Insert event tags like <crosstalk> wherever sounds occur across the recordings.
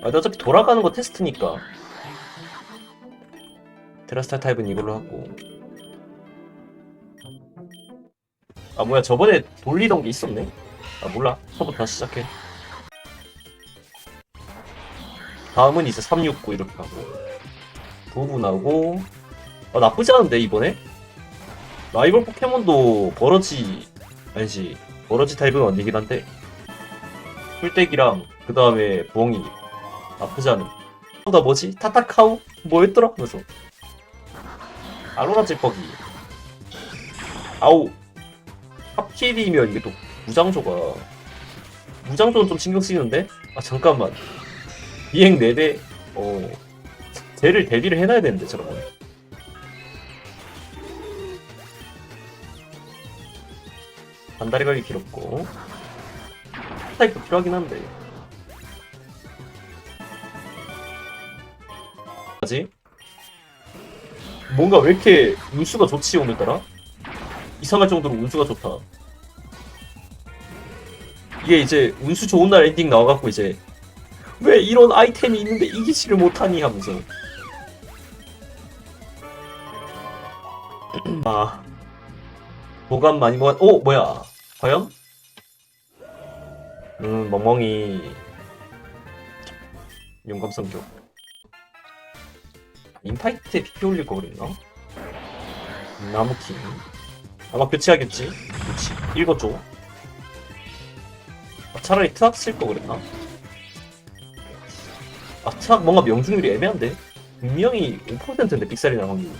아, 근데 어차피 돌아가는 거 테스트니까. 테라스탈 타입은 이걸로 하고. 아, 뭐야, 저번에 돌리던 게 있었네? 아, 몰라. 처음부터 다시 시작해. 다음은 이제 369 이렇게 하고. 부분하고. 아, 나쁘지 않은데, 이번에? 라이벌 포켓몬도 버러지, 아니지. 버러지 타입은 아니긴 한데. 풀떼기랑, 그 다음에 부엉이. 않은. 어, 나 뭐지? 타타카우? 뭐였더라? 하면서. 아로라 찔뻑이. 아우. 합킬이면 이게 또 무장조가. 무장조는 좀 신경 쓰이는데? 아, 잠깐만. 비행 4대, 어. 쟤를 대비를 해놔야 되는데, 저러면. 반다리 걸기 길었고. 타입도 필요하긴 한데. 뭐지? 뭔가 왜 이렇게 운수가 좋지 오늘따라? 이상할 정도로 운수가 좋다. 이게 이제 운수 좋은 날 엔딩 나와갖고 이제 왜 이런 아이템이 있는데 이기지를 못하니 하면서 <clears throat> 아 보관 많이 모아 오 뭐야 과연? 음 멍멍이 용감성교 인파이트에 PP 올릴 거 그랬나? 나무킹 아마 교체하겠지 그치 읽어줘 아, 차라리 트악 쓸 거 그랬나? 아 트악 뭔가 명중률이 애매한데? 분명히 5%인데 빅살이 나확률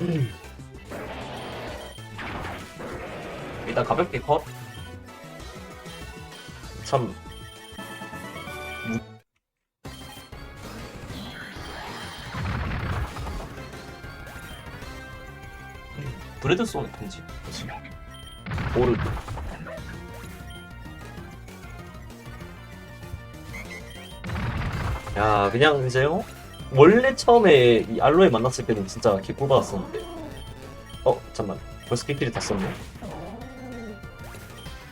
음. 일단 가볍게 컷. 참. 무- 브레드손의 편지. 오르드. 야, 그냥 이제 요? 원래 처음에 이 알로에 만났을 때는 진짜 개꿀 받았었는데. 어, 잠만. 벌써 PP를 다 썼네.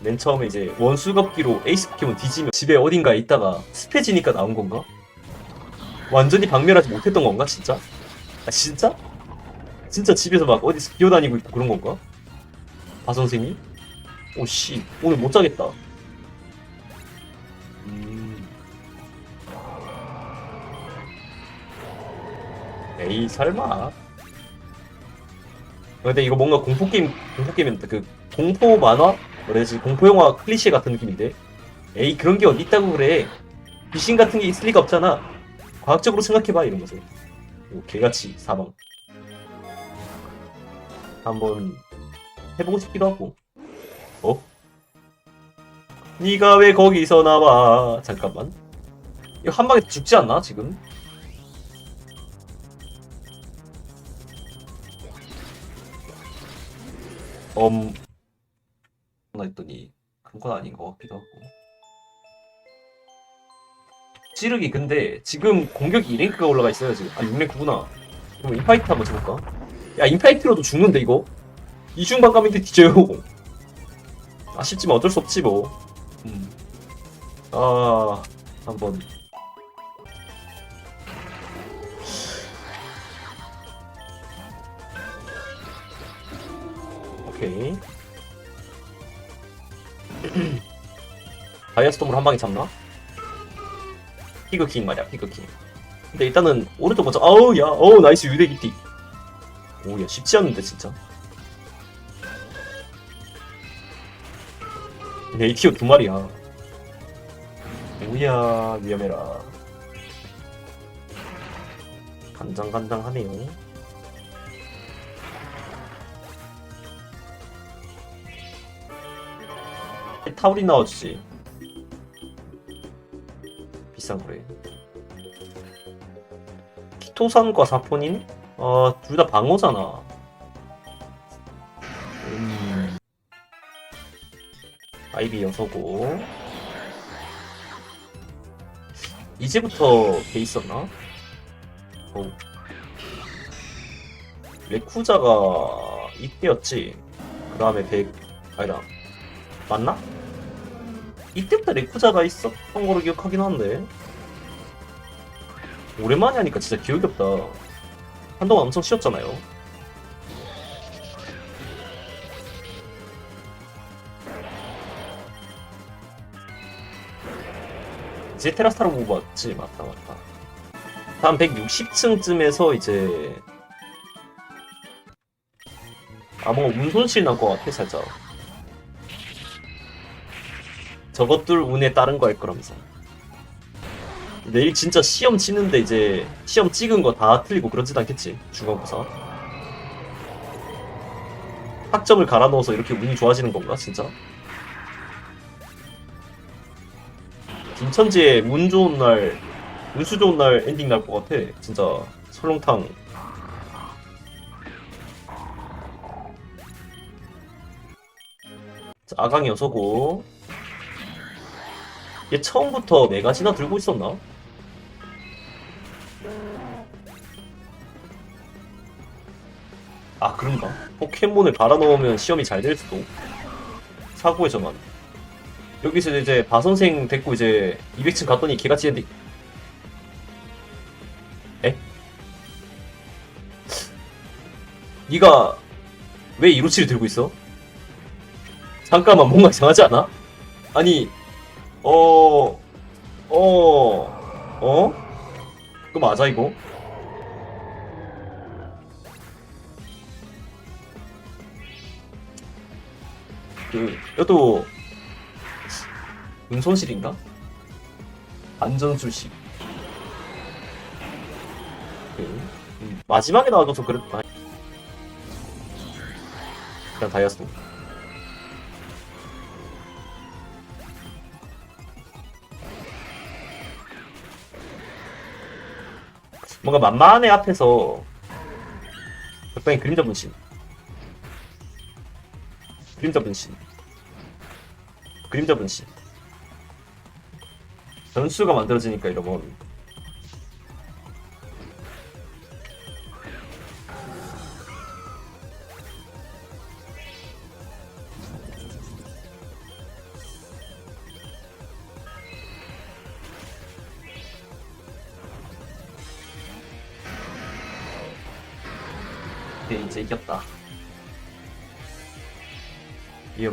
맨 처음에 이제 원수겁기로 에이스 포켓몬 뒤지면 집에 어딘가에 있다가 습해지니까 나온 건가? 완전히 박멸하지 못했던 건가 진짜? 아 진짜? 진짜 집에서 막 어디서 기어다니고 있고 그런 건가? 바 선생님? 오씨 오늘 못 자겠다. 음. 에이 설마. 근데 이거 뭔가 공포 게임 공포 게임인데 그 공포 만화 뭐래지 공포 영화 클리셰 같은 느낌인데. 에이 그런 게 어디 있다고 그래? 귀신 같은 게 있을 리가 없잖아. 과학적으로 생각해봐 이러면서 오, 개같이 사망. 한번 해보고 싶기도 하고. 어? 네가 왜 거기서 나와? 잠깐만. 이거 한 방에 죽지 않나 지금? 엄 나 했더니 그런 건 아닌 것 같기도 하고. 찌르기 근데 지금 공격이 2랭크가 올라가 있어요 지금. 아 6랭크구나. 그럼 인파이트 한번 쳐볼까? 야 인파이트로도 죽는데 이거? 이중반 감인데 뒤져요. <laughs> 아쉽지만 어쩔 수 없지 뭐. 음. 아 한번. 오케이 <clears throat> 다이아스톰으로 한 방에 잡나? 피그킹 말이야 피그킹. 근데 일단은 오른쪽 먼저 아우 야 어우 나이스 유대기띠 오야 쉽지 않은데 진짜. 네이티어 두 마리야. 오야 위험해라. 간당간당하네요 타우린 나와주지 비싼 거래 키토산과 사포닌? 어, 둘 다 방어잖아 음... 아이비 여서고 이제부터 돼 있었나? 어. 레쿠자가 이때였지. 그 다음에 100 아니다 맞나? 이때부터 레쿠자가 있었던 거로 기억하긴 한데 오랜만에 하니까 진짜 기억이 없다. 한동안 엄청 쉬었잖아요. 이제 테라스타로 보고 왔지 맞다 맞다. 다음 160층쯤에서 이제 아 뭔가 운손실 날것 같아 살짝 저것들 운에 따른 거할 거라면서. 내일 진짜 시험 치는데 이제 시험 찍은 거 다 틀리고 그러진 않겠지 중간고사 학점을 갈아 넣어서 이렇게 운이 좋아지는 건가 진짜? 김천지의 운 좋은 날 운수 좋은 날 엔딩 날 것 같아 진짜. 설렁탕. 자, 아강이 여서고 얘 처음부터 네 가지나 들고 있었나? 아 그런가? 포켓몬을 갈아 넣으면 시험이 잘 될 수도 사고의 전환 여기서 이제 바선생 됐고 이제 200층 갔더니 개같이 엔딩 에? 니가 왜 이로치를 들고 있어? 잠깐만 뭔가 이상하지 않아? 아니 어... 어... 어? 그거 맞아 이거? 그 이것도 은손실인가? 안전술식 그, 음, 마지막에 나와줘서 그랬다 그냥 다이아스 뭔가 만만해 앞에서. 적당히 그림자 분신. 그림자 분신. 그림자 분신. 변수가 만들어지니까 이러면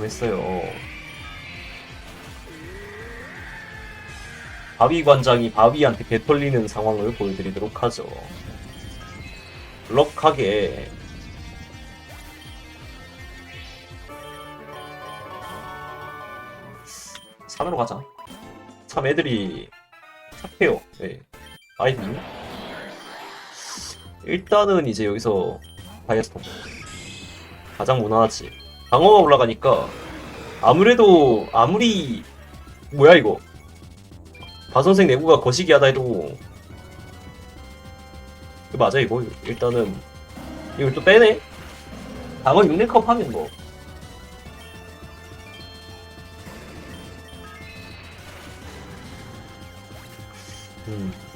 했어요. 바위 관장이 바위한테 배 털리는 상황을 보여드리도록 하죠. 럭하게 산으로 가자. 참 애들이 착해요. 네. 아이비. 일단은 이제 여기서 다이아스톤 가장 무난하지 방어가 올라가니까 아무래도 아무리 뭐야 이거? 바 선생 내구가 거시기 하다 해도 이거 맞아 이거? 일단은 이걸 또 빼네? 방어 6랭컵 하면 뭐. 음.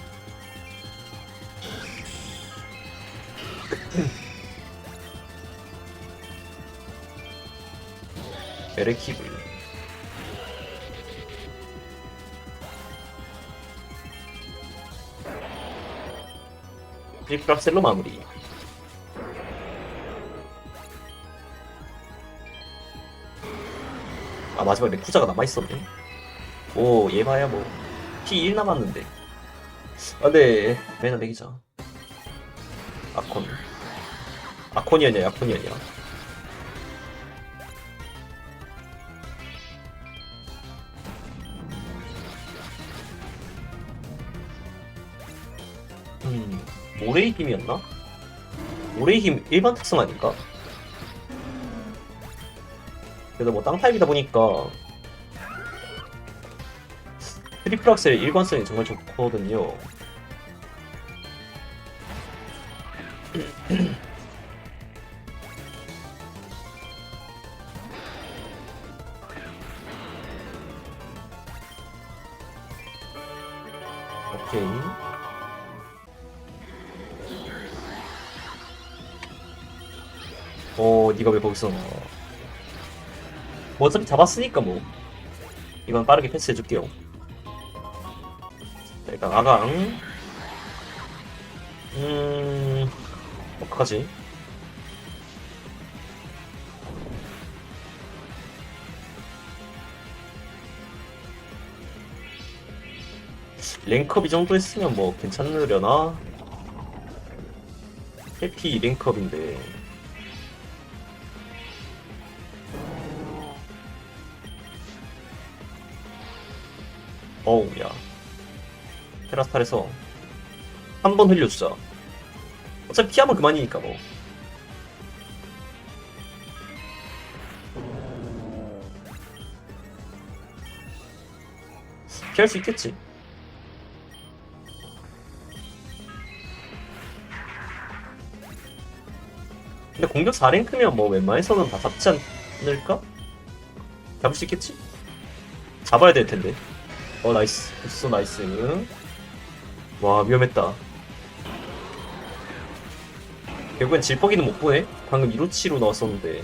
에레키브 프리프락셀로 마무리. 아 마지막에 쿠자가 남아있었네. 오 얘 봐야 뭐. P1 남았는데. 아 근데 맨날 내기자. 아콘. 야콘이었냐 음, 모래의 힘이었나? 모래의 힘 일반 특성 아닌가? 그래도 뭐 땅 타입이다 보니까 트리플 악셀의 일관성이 정말 좋거든요. <clears throat> 어 니가 왜 거기서? 뭐 어차피 잡았으니까 뭐. 이건 빠르게 패스해줄게요. 자, 일단 아강. 음 어떡하지? 랭컵 이 정도 했으면 뭐 괜찮으려나? 해피 랭컵인데 어우 야 테라스탈에서 한 번 흘려주자 어차피 피하면 그만이니까 뭐 피할 수 있겠지 근데 공격 4랭크면 뭐 웬만해서는 다 잡지 않을까? 잡을 수 있겠지? 잡아야 될 텐데. 어 나이스. 됐어 나이스. 와 위험했다. 결국엔 질퍽이는 못 보네. 방금 1호치로 나왔었는데.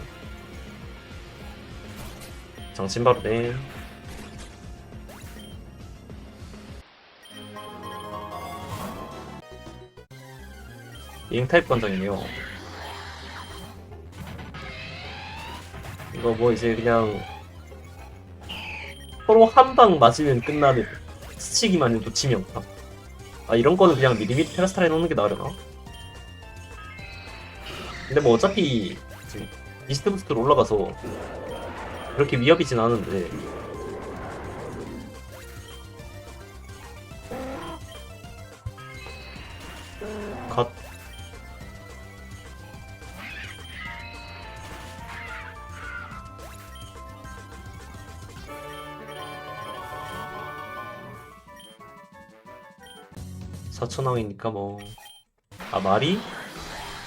장신 바로네. 이행 타입 관장이네요. 이거 뭐 이제 그냥 서로 한 방 맞으면 끝나는 스치기만 해도 침이 없다. 아 이런 거는 그냥 미리미리 테라스타에 넣는 게 나으려나? 근데 뭐 어차피 지금 이스트 부스트로 올라가서 그렇게 위협이진 않은데 갓 사천왕이니까 뭐. 아, 말이?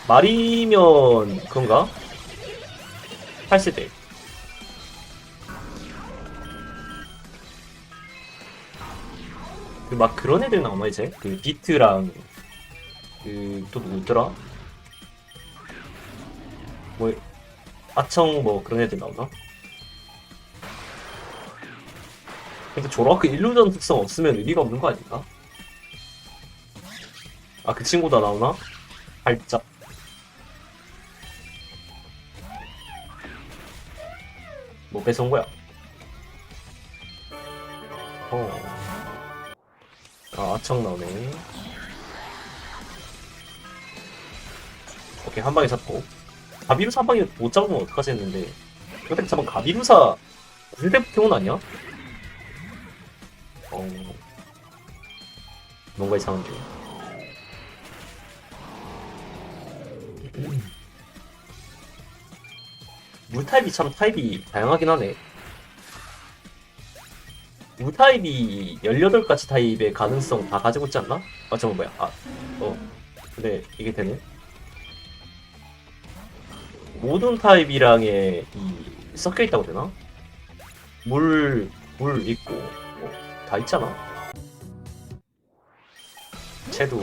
말이면, 그런가? 8세대. 그, 막 그런 애들 나오나, 이제? 그, 비트랑, 그, 또 누구더라? 뭐, 아청 뭐 그런 애들 나오나? 근데 저렇게 일루전 특성 없으면 의미가 없는 거 아닌가? 아, 그 친구도 나오나? 발작. 뭐 뺏어온 거야? 어. 아, 아청 나오네. 오케이, 한 방에 잡고. 가비루사 한 방에 못 잡으면 어떡하지 했는데. 근데 잠깐 가비루사 1대 포켓몬 아니야? 어. 뭔가 이상한데. 물 타입이 참 타입이 다양하긴 하네. 물 타입이 18가지 타입의 가능성 다 가지고 있지 않나? 아, 잠깐 뭐야. 아, 어. 근데 이게 되네. 모든 타입이랑의 이 섞여 있다고 되나? 물, 물 있고, 어, 다 있잖아. 채도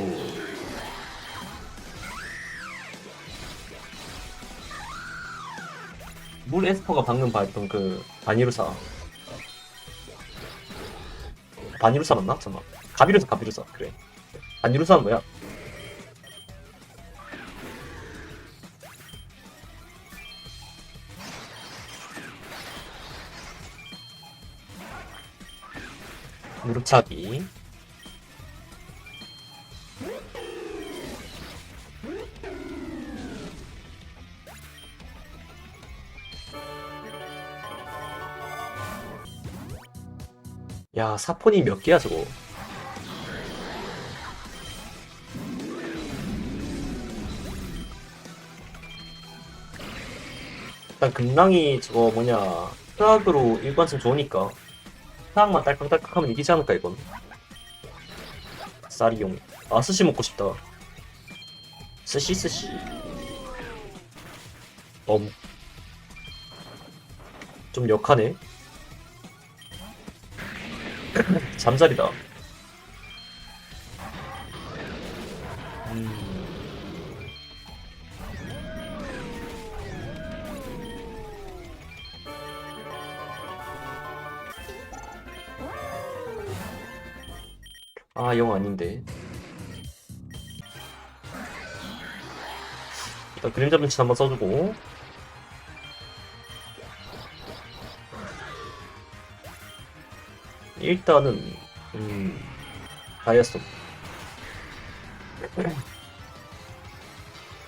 물 에스퍼가 방금 봤던 그 바니루사. 바니루사 맞나? 잠깐만. 가비루사 가비루사. 그래. 바니루사는 뭐야? 무릎차기 야 사폰이 몇 개야 저거? 일단 금랑이 저거 뭐냐 트락으로 일관성 좋으니까 트락만 딸깍딸깍 하면 이기지 않을까 이건? 쌀이용. 아 스시 먹고 싶다. 스시 스시. 어묵 좀 역하네 <laughs> 잠자리다. 아, 영 아닌데. 일단 그림자 분치 한번 써주고. 일단은, 음, 다이아스톱.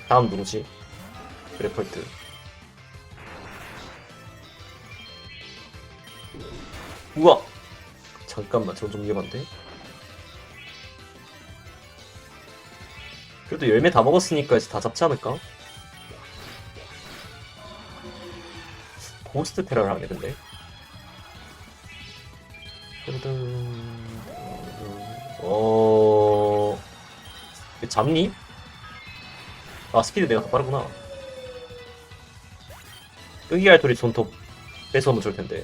다음 누구지? 그래펄트. 우와! 잠깐만, 저건 좀 위험한데? 그래도 열매 다 먹었으니까 이제 다 잡지 않을까? 고스트 테러를 하네, 근데. 어. 이거 잡니? 아, 스피드 내가 더 빠르구나. 끄기 알토리 손톱 뺏어오면 좋을 텐데.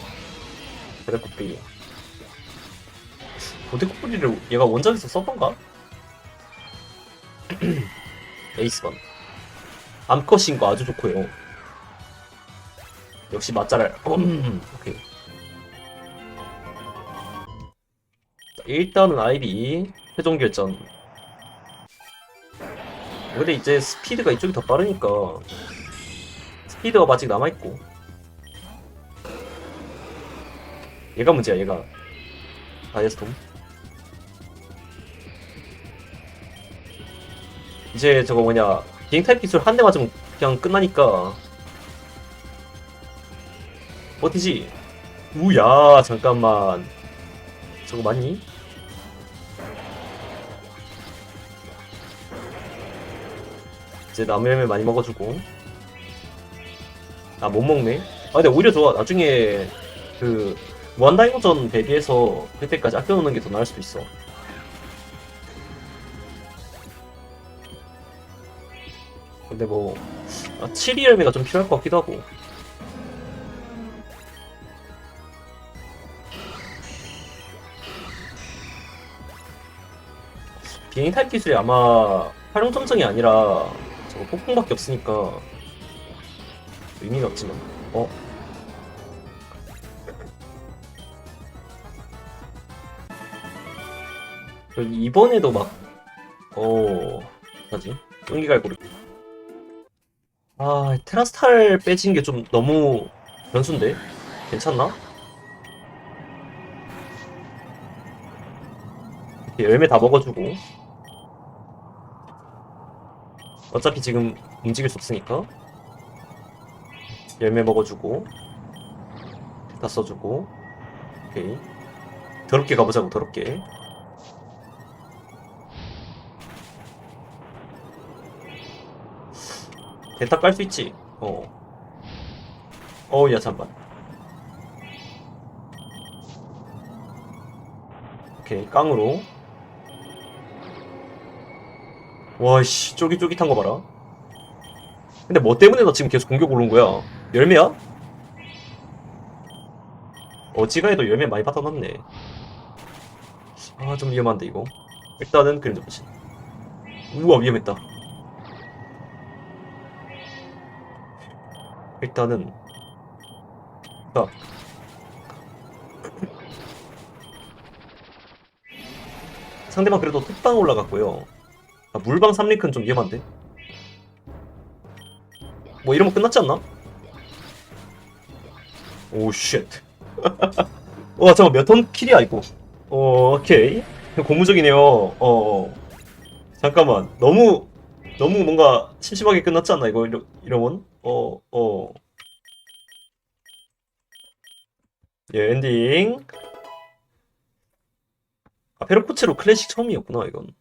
고데코뿌리. 고데코뿌리를 얘가 원작에서 썼던가? <clears throat> 에이스번. 암컷인 거 아주 좋고요. 역시 맛잘알. <clears throat> 오케이. 일단은 아이비 최종 결전. 근데 이제 스피드가 이쪽이 더 빠르니까 스피드가 아직 남아 있고. 얘가 문제야, 얘가. 다이어스톰. 이제 저거 뭐냐 비행 타입 기술 한 대 맞으면 그냥 끝나니까 버티지 우야 잠깐만 저거 맞니? 이제 나무 열매 많이 먹어주고. 아 못 먹네. 아 근데 오히려 좋아. 나중에 그 무한다이거전 대비해서 그때까지 아껴놓는 게 더 나을 수도 있어. 근데 뭐 아, 7위 열매가 좀 필요할 것 같기도 하고. 비행 타입 기술이 아마 활용 점정이 아니라 저거 폭풍밖에 없으니까 의미가 없지만 어? 여기 이번에도 막 어... 뭐지? 끈기 갈고리 아, 테라스탈 빼진 게 좀 너무 변수인데? 괜찮나? 열매 다 먹어주고. 어차피 지금 움직일 수 없으니까. 열매 먹어주고. 다 써주고. 오케이. 더럽게 가보자고, 더럽게. 대타 깔 수 있지. 어. 어우, 야, 잠만. 오케이, 깡으로. 와, 씨, 쫄깃쫄깃한 거 봐라. 근데 뭐 때문에 너 지금 계속 공격 오른 거야? 열매야? 어지가 해도 열매 많이 받아놨네. 아, 좀 위험한데, 이거. 일단은 그림자 보시. 우와, 위험했다. 일단은 자 상대방 그래도 톡방 올라갔고요 아, 물방 3링크는 좀 위험한데 뭐 이러면 끝났지 않나? 오 쉣 와 잠깐 몇턴 킬이야 이거 어 오케이 고무적이네요 어, 어 잠깐만 너무 너무 뭔가 심심하게 끝났지 않나 이거 이러, 이러면 어, 어. 예, 엔딩. 아, 페로코체로 클래식 처음이었구나, 이건.